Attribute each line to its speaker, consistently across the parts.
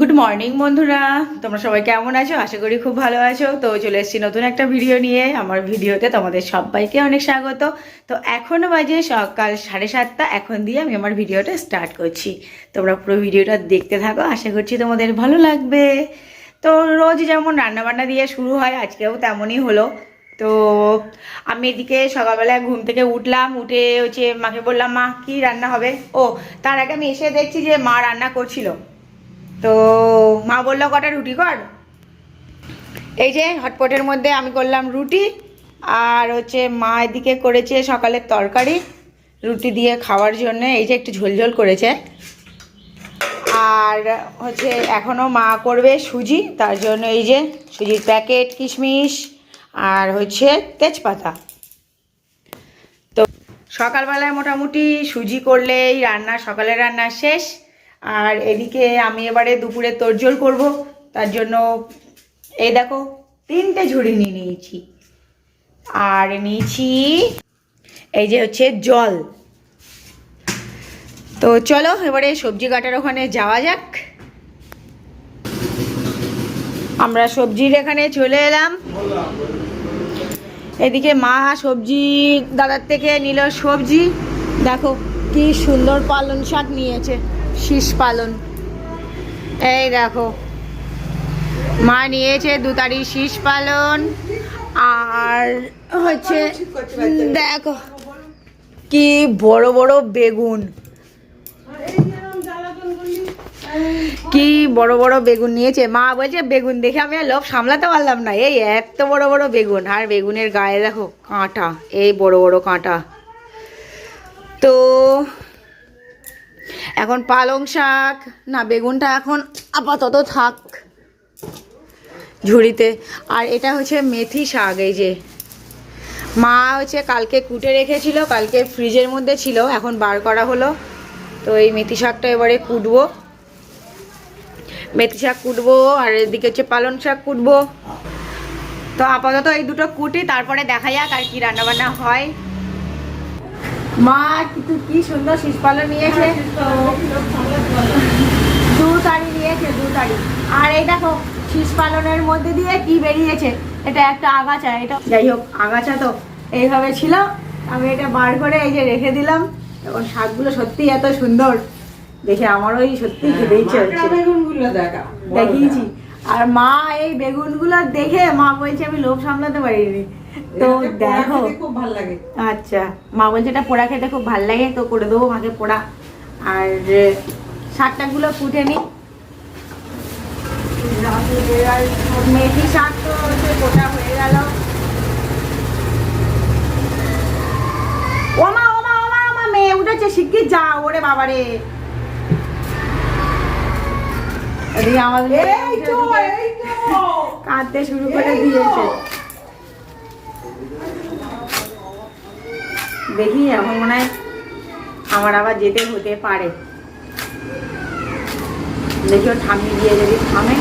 Speaker 1: Good morning বন্ধুরা। তোমরা সবাই কেমন আছো? আশা করি খুব ভালো আছো। তো চলে এসেছি নতুন একটা ভিডিও নিয়ে। আমার ভিডিওতে তোমাদের সবাইকে অনেক স্বাগত। তো এখনও বাজে সকাল সাড়ে সাতটা। এখন দিয়ে আমি আমার ভিডিওটা স্টার্ট করছি। তোমরা পুরো ভিডিওটা দেখতে থাকো। আশা করছি তোমাদের ভালো লাগবে। তো রোজ যেমন রান্নাবান্না দিয়ে শুরু হয়, আজকেও তেমনই হলো। তো আমি এদিকে সকালবেলায় ঘুম থেকে উঠলাম। উঠে হচ্ছে মাকে বললাম, মা, কি রান্না হবে? ও, তার আগে আমি এসে দেখছি যে মা রান্না করছিল। তো মা বলল, কটা রুটি কর? এই যে হটপটের মধ্যে আমি করলাম রুটি, আর হচ্ছে মা এদিকে করেছে সকালের তরকারি, রুটি দিয়ে খাওয়ার জন্য, এই যে একটু ঝোলঝোল করেছে। আর হচ্ছে এখনও মা করবে সুজি, তার জন্য এই যে সুজির প্যাকেট, কিশমিশ, আর হচ্ছে তেজপাতা। তো সকালবেলায় মোটামুটি সুজি করলেই রান্না, সকালের রান্না শেষ। আর এদিকে আমি এবারে দুপুরে তোরজোল করব, তার জন্য এই দেখো, তিনটে ঝুড়ি নিয়ে নিয়েছি। আর নিয়েছি এই যে হচ্ছে জল। তো চলো, এবারে সবজি কাটার ওখানে যাওয়া যাক। আমরা সবজির এখানে চলে এলাম। এদিকে মা সবজি, দাদার থেকে নিল সবজি। দেখো, কি সুন্দর পালন শাক নিয়েছে। শীষ পালন। এই দেখো। মা নিয়েছে দু দুতারি শীষ পালন। আর হচ্ছে, দেখো, কি বড় বড় বেগুন। কি বড় বড় বেগুন নিয়েছে। মা বলছে, বেগুন দেখে আমি আর লোভ সামলাতে পারলাম না। এই এত বড় বড় বেগুন। আর বেগুনের গায়ে দেখো কাঁটা, এই বড় বড় কাঁটা। তো এখন পালং শাক, না, বেগুনটা এখন আপাতত থাক ঝুড়িতে। আর এটা হচ্ছে মেথি শাক, এই যে। মা হচ্ছে কালকে কুটে রেখেছিল, কালকে ফ্রিজের মধ্যে ছিল, এখন বার করা হলো। তো এই মেথি শাকটা এবারে কুটবো। মেথি শাক কুটবো, আর এদিকে হচ্ছে পালং শাক কুটবো। তো আপাতত এই দুটো কুটি, তারপরে দেখা যাক আর কি রান্নাবান্না হয়। মা কিন্তু কি সুন্দর শীষ পালন নিয়েছে দু তারি নিয়েছে দু তারি। আর এই দেখো শীষ পালনের মধ্যে দিয়ে কি বেরিয়েছে এটা একটা আগাছা এটা যাই হোক আগাছা তো এইভাবে ছিল। আমি এটা বার করে এই যে রেখে দিলাম। এখন শাকগুলো সত্যি এত সুন্দর। দেখে আমারই সত্যি খেতে ইচ্ছে হচ্ছে। দেখিয়েছি। আর মা এই বেগুনগুলো দেখে মা বলছে আমি লোভ সামলাতে পারিনি। তো দেখো।
Speaker 2: খুব ভালো লাগে।
Speaker 1: আচ্ছা মা বলছে এটা পোড়া খেতে খুব ভালো লাগে তো করে দেবো মাকে পোড়া। আর ফুটে নি। মেথি শাক তো গোটা হয়ে গেল। ওমা ওমা ওমা ওমা মেয়ে উঠেছে শিগগির যা ওরে বাবারে। আমাদের কাঁদতে শুরু করে দিয়েছে। দেখি এখন মনে হয় আমার আবার যেতে হতে পারে। দেখি ওর ঠামি যদি থামে।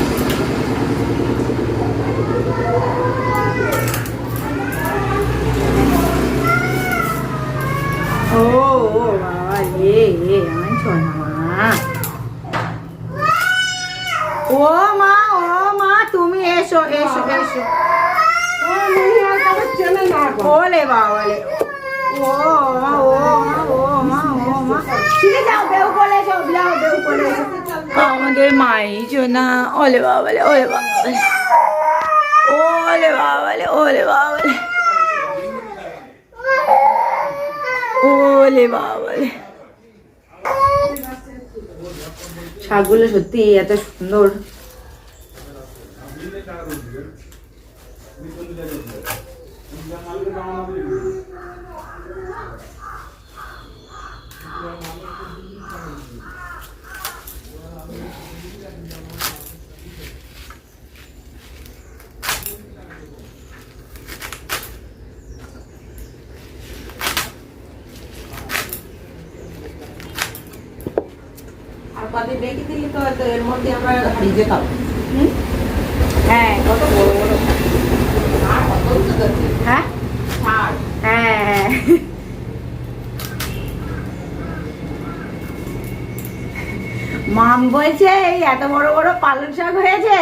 Speaker 1: ও বাবা এ ও মা ও মা তুমি এসো এসো এসো। ওলে। আমাদের মাই না ওলে বাবালে ওলে বাবালে ওলে বাবালে ওলে বাবালে ওলে বাবালে। শাকগুলো সত্যি এত সুন্দর।
Speaker 2: আর রেখে দিলি তো তো এর মধ্যে আমরা হারিয়ে যেতাম।
Speaker 1: হ্যাঁ
Speaker 2: কত বড় বড় আর কত তো যাচ্ছে
Speaker 1: হ্যাঁ? হ্যাঁ হ্যাঁ। মাম বলছে এই এত বড় বড় পালং শাক হয়েছে।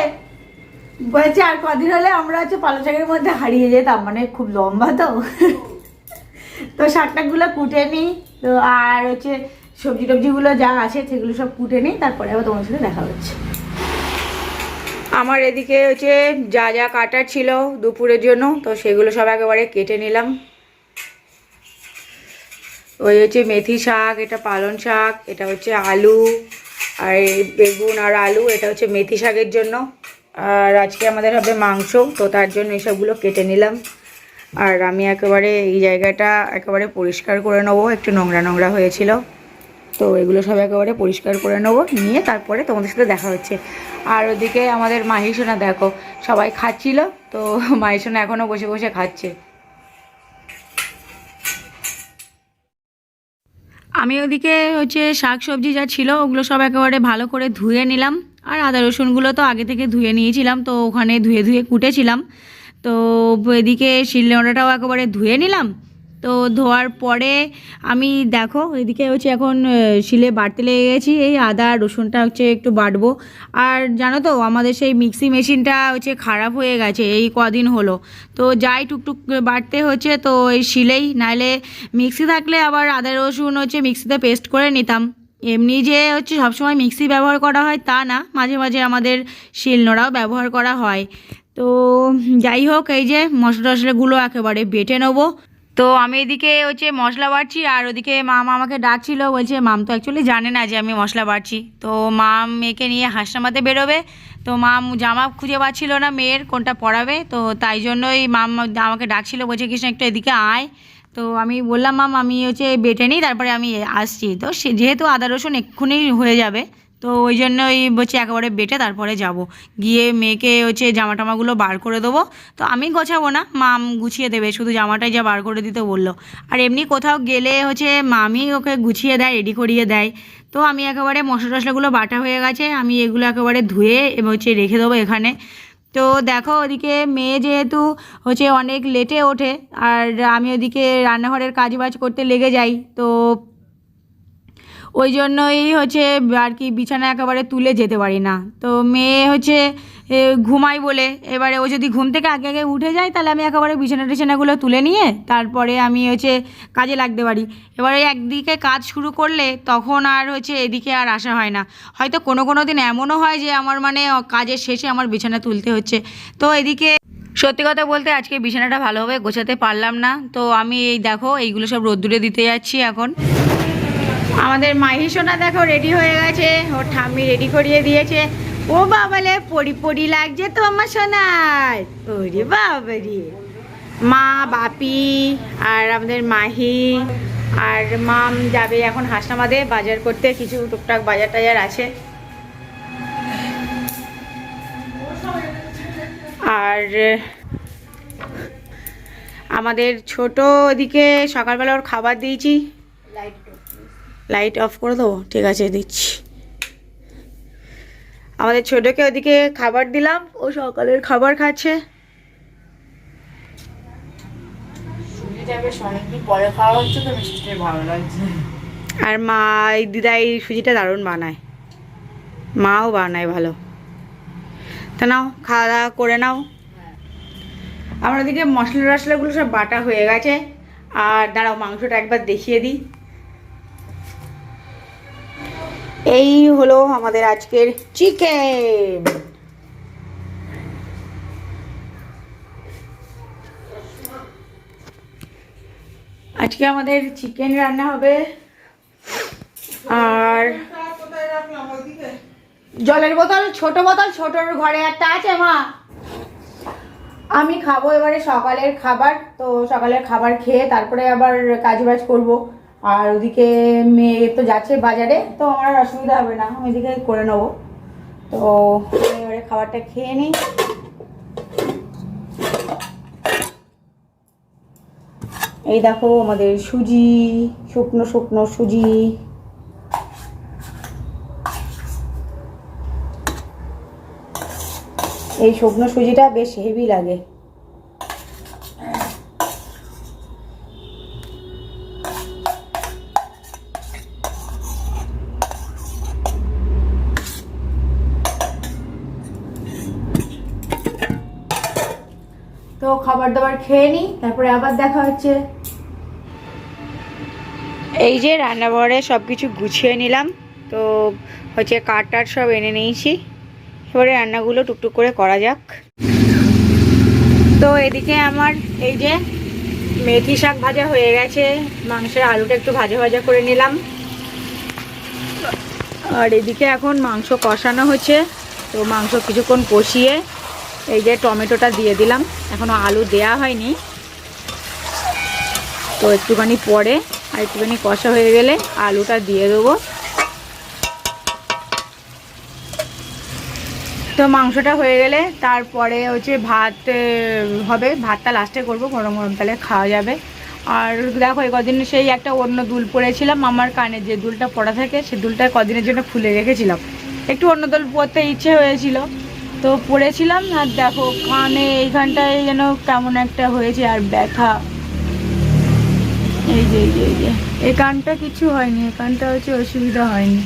Speaker 1: বলছে আর কদিন হলে আমরা হচ্ছে পালং শাকের মধ্যে হারিয়ে যেতাম। মানে খুব লম্বা তো। তো শাক টাকগুলো কুটে নিই তো আর হচ্ছে সবজি টবজিগুলো যা আছে সেগুলো সব কুটে নিই, তারপরে আবার তোমার সাথে দেখা হচ্ছে। আমার এদিকে হচ্ছে যা যা কাটার ছিল দুপুরের জন্য, তো সেগুলো সব একেবারে কেটে নিলাম। ওই হচ্ছে মেথি শাক, এটা পালং শাক, এটা হচ্ছে আলু, আর বেগুন আর আলু, এটা হচ্ছে মেথি শাকের জন্য। আর আজকে আমাদের হবে মাংস, তো তার জন্য এসবগুলো কেটে নিলাম। আর আমি একেবারে এই জায়গাটা একেবারে পরিষ্কার করে নেব, একটু নোংরা নোংরা হয়েছিল। তো এগুলো সব একেবারে পরিষ্কার করে নেব, নিয়ে তারপরে তোমাদের সাথে দেখা হচ্ছে। আর ওদিকে আমাদের মাহিসোনা দেখো, সবাই খাচ্ছিল, তো মাহিসোনা এখনও বসে বসে খাচ্ছে। আমি ওদিকে হচ্ছে শাক সবজি যা ছিল, ওগুলো সব একেবারে ভালো করে ধুয়ে নিলাম। আর আদা রসুনগুলো তো আগে থেকে ধুয়ে নিয়েছিলাম, তো ওখানে ধুয়ে ধুয়ে কুটেছিলাম। তো এদিকে শিলনোড়াটাও একেবারে ধুয়ে নিলাম। তো ধোয়ার পরে আমি দেখো, এদিকে হচ্ছে এখন শিলে বাড়তে লেগে গেছি, এই আদা, রসুনটা হচ্ছে একটু বাটবো আর জানো তো, আমাদের সেই মিক্সি মেশিনটা হচ্ছে খারাপ হয়ে গেছে, এই কদিন হলো। তো যাই টুকটুক বাড়তে হচ্ছে, তো এই শিলেই নাহলে মিক্সি থাকলে আবার আদা, রসুন হচ্ছে মিক্সিতে পেস্ট করে নিতাম। এমনি যে হচ্ছে সবসময় মিক্সি ব্যবহার করা হয়, তা না, মাঝে মাঝে আমাদের শিলনোড়াও ব্যবহার করা হয়। তো যাই হোক, এই যে মশলা টশলাগুলো একেবারে বেটে নেব। তো আমি এদিকে হচ্ছে মশলা বাড়ছি আর ওদিকে মাম আমাকে ডাকছিল, বলছে, মাম তো অ্যাকচুয়ালি জানে না যে আমি মশলা বাড়ছি। তো মাম মেয়েকে নিয়ে হাসনামাতে বেরোবে। তো মাম জামা খুঁজে পাচ্ছিল না মেয়ের কোনটা পরাবে। তো তাই জন্যই মাম আমাকে ডাকছিল, বলছে, কৃষ্ণ, একটু এদিকে আয়। তো আমি বললাম, মাম, আমি হচ্ছে বেটে নিই, তারপরে আমি আসছি। তো সে যেহেতু আদা রসুন এক্ষুনি হয়ে যাবে তো ওই জন্যই বলছি একেবারে বেটে তারপরে যাব। গিয়ে মেয়েকে হচ্ছে জামা টামাগুলো বার করে দেবো। তো আমি গোছাবো না মাম গুছিয়ে দেবে, শুধু জামাটাই যা বার করে দিতে বলল। আর এমনি কোথাও গেলে হচ্ছে মামি ওকে গুছিয়ে দেয় রেডি করিয়ে দেয়। তো আমি একেবারে মশলা টশলাগুলো বাটা হয়ে গেছে, আমি এগুলো একেবারে ধুয়ে হচ্ছে রেখে দেবো এখানে। তো দেখো ওদিকে মেয়ে যেহেতু হচ্ছে অনেক লেটে ওঠে, আর আমি ওদিকে রান্নাঘরের কাজ বাজ করতে লেগে যাই। তো ওই জন্যই হচ্ছে আর কি বিছানা একেবারে তুলে যেতে পারি না। তো মেয়ে হচ্ছে ঘুমাই বলে। এবারে ও যদি ঘুম থেকে আগে আগে উঠে যায়, তাহলে আমি একেবারে বিছানা টিছানাগুলো তুলে নিয়ে তারপরে আমি হচ্ছে কাজে লাগতে পারি। এবারে একদিকে কাজ শুরু করলে তখন আর হচ্ছে এদিকে আর আসা হয় না। হয়তো কোনো কোনো দিন এমনও হয় যে আমার মানে কাজের শেষে আমার বিছানা তুলতে হচ্ছে। তো এদিকে সত্যি কথা বলতে আজকে বিছানাটা ভালোভাবে গোছাতে পারলাম না। তো আমি এই দেখো, এইগুলো সব রোদ্দুরে দিতে যাচ্ছি এখন। আমাদের মাহি সোনা দেখো রেডি হয়ে গেছে। ওর ঠাম্মি রেডি করিয়ে দিয়েছে। ও বাবালে, পরি পরি লাগছে তো আমার সোনার। ওরে বাবারে। মা, বাপি, আর আমাদের মাহি, আর মাম যাবে এখন হাসনামাদে বাজার করতে। কিছু টুকটাক বাজার টাজার আছে। আর আমাদের ছোট ওদিকে সকালবেলা ওর খাবার দিয়েছি। লাইট অফ করে দেবো। ঠিক আছে দিচ্ছি। আমাদের ছোটোকে ওদিকে খাবার দিলাম। ও সকালের খাবার খাচ্ছে। আর মা এই দিদা এই সুজিটা দারুণ বানায়। মাও বানায় ভালো। তা নাও খাওয়া দাওয়া করে নাও। আমার ওদিকে মশলা টশলাগুলো সব বাটা হয়ে গেছে। আর দাঁড়াও মাংসটা একবার দেখিয়ে দিই। এই হলো আমাদের আজকের চিকেন। আজকে আমাদের চিকেন রান্না হবে। আর জলের বোতল, ছোট বোতল, ছোটর ঘরে একটা আছে মা। আমি খাব এবারে সকালের খাবার, তো সকালের খাবার খেয়ে তারপরে আবার কাজ বাজ করব। আর ওদিকে মেয়ে তো যাচ্ছে বাজারে, তো আমার আর অসুবিধা হবে না, আমি এদিকে করে নেব। তো এবারে খাবারটা খেয়ে নিই। এই দেখো আমাদের সুজি, শুকনো শুকনো সুজি। এই শুকনো সুজিটা বেশ হেভি লাগে। তো খাবার দাবার খেয়ে নিই তারপরে আবার দেখা হচ্ছে। এই যে রান্নাঘরে সব কিছু গুছিয়ে নিলাম, তো হচ্ছে কাঠ টাট সব এনে নিয়েছি। এবারে রান্নাগুলো টুকটুক করে করা যাক। তো এদিকে আমার এই যে মেথি শাক ভাজা হয়ে গেছে, মাংসের আলুটা একটু ভাজা ভাজা করে নিলাম। আর এদিকে এখন মাংস কষানো হচ্ছে, তো মাংস কিছুক্ষণ কষিয়ে এই যে টমেটোটা দিয়ে দিলাম। এখনও আলু দেয়া হয়নি। তো একটুখানি পরে আর একটুখানি কষা হয়ে গেলে আলুটা দিয়ে দেবো। তো মাংসটা হয়ে গেলে তারপরে হচ্ছে ভাত হবে। ভাতটা লাস্টে করব, গরম গরম তাহলে খাওয়া যাবে। আর দেখো, এই কদিন সেই একটা অন্য দুল পরেছিলাম আমার কানে যে দুলটা পড়া থাকে, সে দুলটা কদিনের জন্য খুলে রেখেছিলাম। একটু অন্য দুল পরতে ইচ্ছে হয়েছিল। তো পড়েছিলাম, আর দেখো কানে এইখানটায় যেন কেমন একটা হয়েছে, আর ব্যথা। এই যে এই যে এই যে। এই কানটা কিছু হয়নি এই কানটা হচ্ছে অসুবিধা হয়নি।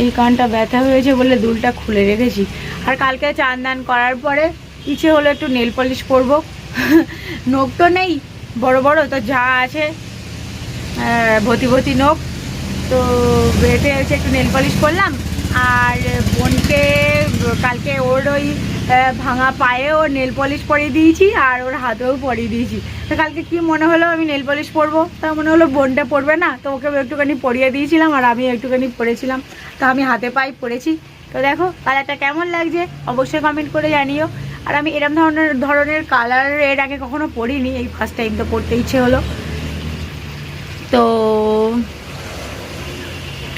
Speaker 1: এই কানটা ব্যথা হয়েছে বলে দুলটা খুলে রেখেছি। আর কালকে চান দান করার পরে ইচ্ছে হলো একটু নেল পলিশ করব। নখ তো নেই, বড় বড়, তো যা আছে ভতি ভতি নখ তো বেটে হচ্ছে একটু নেল পলিশ করলাম আর বোনকে কালকে ওর ওই ভাঙা পায়ে ওর নেল পলিশ পরিয়ে দিয়েছি আর ওর হাতেও পরিয়ে দিয়েছি। তো কালকে কি মনে হলো আমি নেল পলিশ পরবো? তা মনে হলো বোনটা পরবে না, তো ওকে একটুখানি পরিয়ে দিয়েছিলাম আর আমি একটুখানি পরেছিলাম। তো আমি হাতে পায়ে পরেছি। তো দেখো, কালারটা কেমন লাগছে অবশ্যই কমেন্ট করে জানিও। আর আমি এরম ধরনের ধরনের কালারের আগে কখনো পরিনি, এই ফার্স্ট টাইম তো পড়তে ইচ্ছে হলো। তো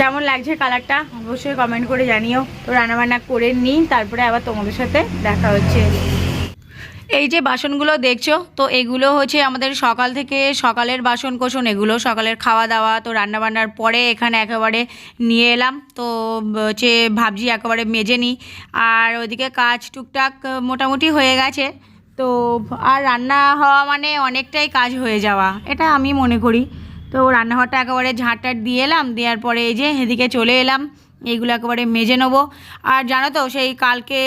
Speaker 1: কেমন লাগছে কালারটা? অবশ্যই কমেন্ট করে জানিও। তো রান্নাবান্না করে নিই, তারপরে আবার তোমাদের সাথে দেখা হচ্ছে। এই যে বাসনগুলো দেখছ, তো এগুলো হচ্ছে আমাদের সকাল থেকে সকালের বাসন কোসন এগুলো সকালের খাওয়া দাওয়া তো রান্নাবান্নার পরে এখানে একেবারে নিয়ে এলাম। তো হচ্ছে ভাবছি একেবারে মেজে নিই। আর ওদিকে কাজ টুকটাক মোটামুটি হয়ে গেছে। তো আর রান্না হওয়া মানে অনেকটাই কাজ হয়ে যাওয়া, এটা আমি মনে করি। তো রান্নাঘরটা একেবারে ঝাঁটার দিয়ে এলাম দেওয়ার পরে এই যে এদিকে চলে এলাম। এইগুলো একেবারে মেজে নেব। আর জানো তো, সেই কালকে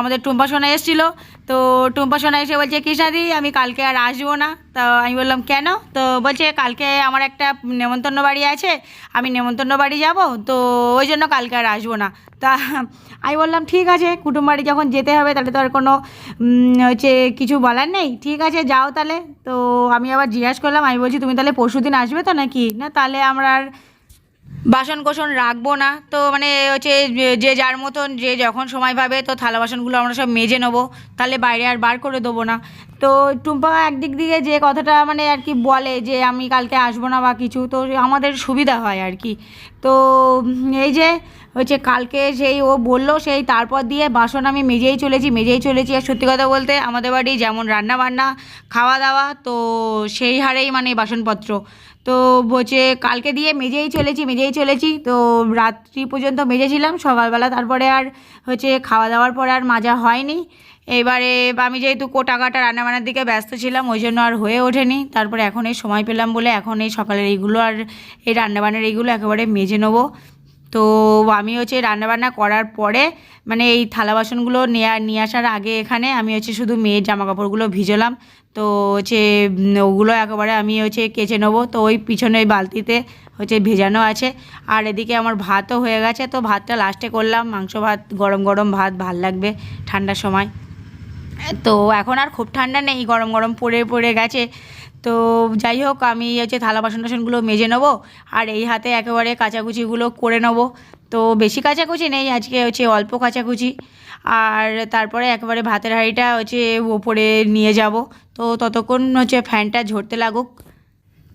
Speaker 1: আমাদের টুম্পা সোনা এসেছিল, তো টুম্পা সোনা এসে বলছে কৃষ্ণাদি আমি কালকে আর আসব না। তো আমি বললাম, কেন? তো বলছে, কালকে আমার একটা নেমন্তন্ন বাড়ি আছে, আমি নেমন্তন্ন বাড়ি যাব, তো ওই জন্য কালকে আর আসব না। তা আমি বললাম, ঠিক আছে, কুটুম বাড়ি যখন যেতে হবে, তাহলে তো আর কোনো হচ্ছে কিছু বলার নেই। ঠিক আছে, যাও তাহলে। তো আমি আবার জিজ্ঞাসা করলাম, আমি বলছি, তুমি তাহলে পরশু দিন আসবে তো নাকি? না, তাহলে আমরা আর বাসন কোসন রাখব না। তো মানে হচ্ছে যে- যার মতন, যে যখন সময় পাবে, তো থালা বাসনগুলো আমরা সব মেজে নেব। তাহলে বাইরে আর বার করে দেবো না। তো টুম্পা একদিক দিয়ে যে কথাটা মানে আর কি বলে যে আমি কালকে আসব না বা কিছু, তো আমাদের সুবিধা হয় আর কি। তো এই যে হচ্ছে কালকে সেই ও বলল, সেই তারপর দিয়ে বাসন আমি মেজেই চলেছি মেজেই চলেছি। আর সত্যি কথা বলতে আমাদের বাড়ি যেমন রান্না বান্না খাওয়া দাওয়া, তো সেই হারেই মানে বাসনপত্র। তো বলছে, কালকে দিয়ে মেজেই চলেছি মেজেই চলেছি। তো রাত্রি পর্যন্ত মেজেছিলাম, সকালবেলা তারপরে আর হচ্ছে খাওয়া দাওয়ার পরে আর মাজা হয়নি। এবারে আমি যেহেতু কোটা কাটা রান্নাবান্নার দিকে ব্যস্ত ছিলাম, ওই জন্য আর হয়ে ওঠেনি। তারপরে এখন এই সময় পেলাম বলে এখন এই সকালের এইগুলো আর এই রান্নাবান্নার এইগুলো একেবারে মেজে নেব। তো আমি হচ্ছে রান্নাবান্না করার পরে মানে এই থালা বাসনগুলো নেওয়া নিয়ে আসার আগে এখানে আমি হচ্ছে শুধু মেয়ের জামা কাপড়গুলো ভিজলাম। তো হচ্ছে ওগুলো একেবারে আমি হচ্ছে কেচে নেব। তো ওই পিছনে ওই বালতিতে হচ্ছে ভেজানো আছে। আর এদিকে আমার ভাতও হয়ে গেছে। তো ভাতটা লাস্টে করলাম। মাংস ভাত, গরম গরম ভাত, ভালো লাগবে ঠান্ডার সময়। তো এখন আর খুব ঠান্ডা নেই, গরম গরম পড়ে পড়ে গেছে। তো যাই হোক, আমি হচ্ছে থালা বাসন টাসনগুলো মেজে নেব আর এই হাতে একেবারে কাচাকুচিগুলো করে নেব। তো বেশি কাচাকুচি নেই, আজকে হচ্ছে অল্প কাচাকুচি। আর তারপরে একেবারে ভাতের হাঁড়িটা হচ্ছে ওপরে নিয়ে যাব। তো ততক্ষণ হচ্ছে ফ্যানটা ঝরতে লাগুক।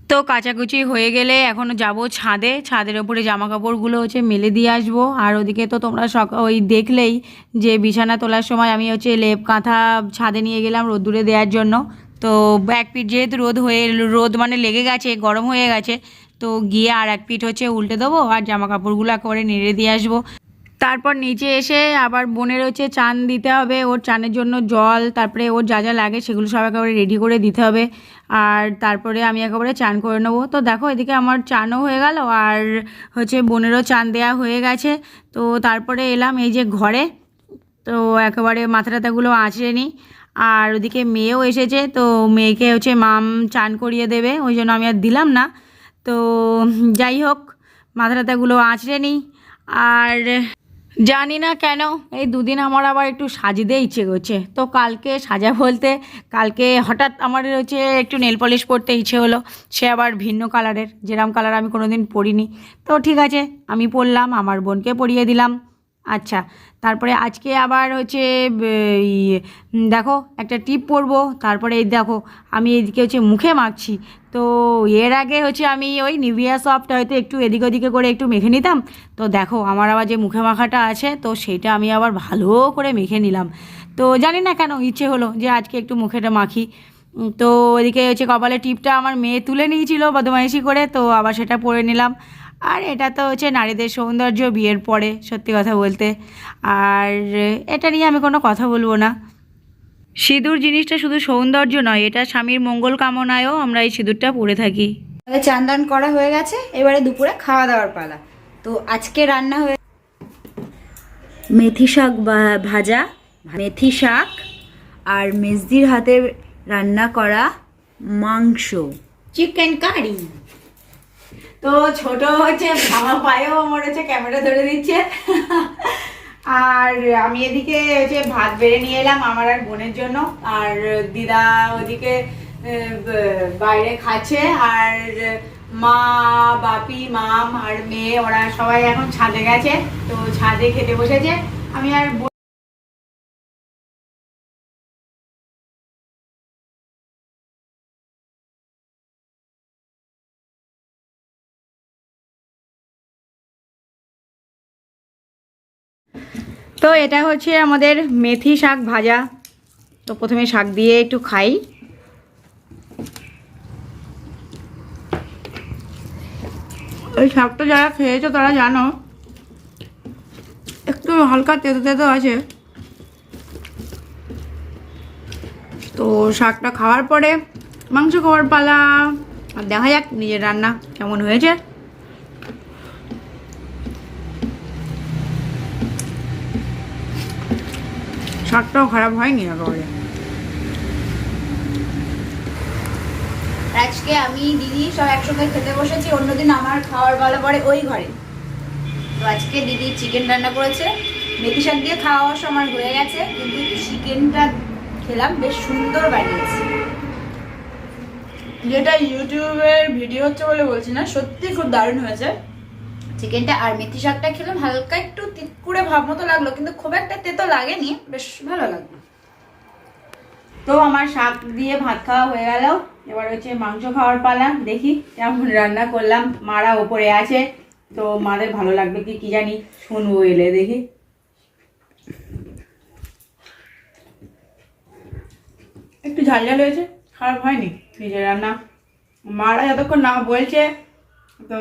Speaker 1: তো কাচাকুচি হয়ে গেলে এখন যাব ছাদে। ছাদের ওপরে জামা কাপড়গুলো হচ্ছে মেলে দিয়ে আসব। আর ওদিকে তো তোমরা সক, ওই দেখলেই যে বিছানা তোলার সময় আমি হচ্ছে লেপ কাঁথা ছাদে নিয়ে গেলাম রোদ্দুরে দেওয়ার জন্য। তো এক পিঠ যেহেতু রোদ হয়ে রোদ মানে লেগে গেছে, গরম হয়ে গেছে, তো গিয়ে আর এক পিঠ হচ্ছে উল্টে দেবো আর জামা কাপড়গুলো একেবারে নেড়ে দিয়ে আসব। তারপর নিচে এসে আবার বোনের হচ্ছে চান দিতে হবে, ওর চানের জন্য জল, তারপরে ওর যা যা লাগে সেগুলো সব একেবারে রেডি করে দিতে হবে। আর তারপরে আমি একেবারে চান করে নেব। তো দেখো এদিকে আমার চানও হয়ে গেল আর হচ্ছে বোনেরও চান দেওয়া হয়ে গেছে। তো তারপরে এলাম এই যে ঘরে, তো একেবারে মাথা টাথাগুলো আঁচড়ে নিই। আর ওদিকে মেয়েও এসেছে, তো মেয়েকে হচ্ছে মাম চান করিয়ে দেবে, ওই জন্য আমি আর দিলাম না। তো যাই হোক মাথা টাথাগুলো আঁচড়ে নিই। আর জানি না কেন, এই দুদিন আমার আবার একটু সাজতে ইচ্ছে করছে। তো কালকে সাজা বলতে, কালকে হঠাৎ আমার হচ্ছে একটু নেল পলিশ পরতে ইচ্ছে হলো, সে আবার ভিন্ন কালারের, যেরম কালার আমি কোনো দিন পরিনি। তো ঠিক আছে, আমি পরলাম, আমার বোনকে পরিয়ে দিলাম। আচ্ছা তারপরে আজকে আবার হচ্ছে, ব- দেখো, একটা টিপ পরবো, তারপরে এই দেখো, আমি এদিকে হচ্ছে মুখে মাখছি। তো এর আগে হচ্ছে আমি ওই নিভিয়া সফট হয়তো একটু এদিক ওদিকে করে একটু মেখে নিতাম। তো দেখো, আমার আবার যে মুখে মাখাটা আছে, তো সেটা আমি আবার ভালো করে মেখে নিলাম। তো জানি না কেন, ইচ্ছে হলো যে আজকে একটু মুখেটা মাখি। তো ওদিকে হচ্ছে কপালে টিপটা আমার মেয়ে তুলে নিয়েছিল বদমাইশি করে, তো আবার সেটা পরে নিলাম। আর এটা তো হচ্ছে নারীদের সৌন্দর্য বিয়ের পরে সত্যি কথা বলতে। আর এটা নিয়ে আমি কোনো কথা বলব না। সিঁদুর জিনিসটা শুধু সৌন্দর্য নয় এটা স্বামীর মঙ্গল কামনায়ও আমরা এই সিঁদুরটা পরে থাকি। চান দান করা হয়ে গেছে এবারে দুপুরে খাওয়া দাওয়ার পালা। তো আজকে রান্না হয়ে মেথি শাক বা- ভাজা মেথি শাক আর মেজদির হাতে রান্না করা মাংস। চিকেন কারি তো ছোট হচ্ছে ভাঙা পায়েও আমার হচ্ছে ক্যামেরা ধরে দিচ্ছে। আর আমি এদিকে হচ্ছে ভাত বেড়ে নিয়ে এলাম আমার আর বোনের জন্য। আর দিদা ওদিকে বাইরে খাচ্ছে। আর মা, বাপি, মাম আর মেয়ে, ওরা সবাই এখন ছাদে গেছে। তো ছাদে খেতে বসেছে। আমি আর তো এটা হচ্ছে আমাদের মেথি শাক ভাজা। তো প্রথমে শাক দিয়ে একটু খাই। ওই শাকটা যারা খেয়েছো তারা জানো, একটু হালকা তেতো তেতো আছে। তো শাকটা খাওয়ার পরে মাংস খাওয়ার পালা। আর দেখা যাক নিজের রান্না কেমন হয়েছে। শাকটাও খারাপ হয়নি একেবারে।
Speaker 3: আজকে আমি দিদি সব একসঙ্গে খেতে বসেছি, অন্যদিন আমার খাওয়ার বেলা পরে ওই ঘরে। তো আজকে দিদি চিকেন রান্না করেছে, মেথি শাক দিয়ে খাওয়ার সময় হয়ে গেছে, কিন্তু চিকেনটা খেলাম, বেশ সুন্দর বানিয়েছে।
Speaker 2: যেটা ইউটিউবের ভিডিও হচ্ছে বলে বলছি না, সত্যি খুব দারুণ হয়েছে।
Speaker 3: চিকেনটা আর মেথি শাকটা খেলাম, হালকা একটু তিতকুড়ে ভাব মতো লাগল, কিন্তু খুব একটা তেতো লাগেনি, বেশ ভালো লাগল।
Speaker 1: তো আমার শাক দিয়ে ভাত খাওয়া হয়ে গেল। এবার হচ্ছে মাংস খাওয়ার পালা, দেখি কেমন রান্না করলাম। মারা ওপরে আছে, তো মাদের ভালো লাগবে কি কি জানি, শুনব এলে দেখি। একটু ঝাল ঝাল হয়েছে, খারাপ হয়নি নিজের রান্না। মারা যতক্ষণ না বলছে তো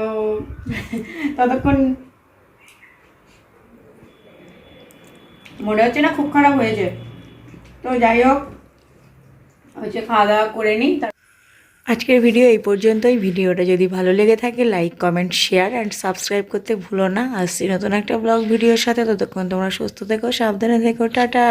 Speaker 1: ততক্ষণ মনে হচ্ছে না খুব খারাপ হয়েছে। তো যাই হোক, হচ্ছে খাওয়া দাওয়া করে নিই আজকের ভিডিও এই পর্যন্তই। ভিডিওটা যদি ভালো লেগে থাকে like comment share and subscribe করতে ভুলো না। আসছি নতুন একটা ব্লগ ভিডিওর সাথে। ততক্ষণ তোমরা সুস্থ থেকো, সাবধানে থেকো। টাটা!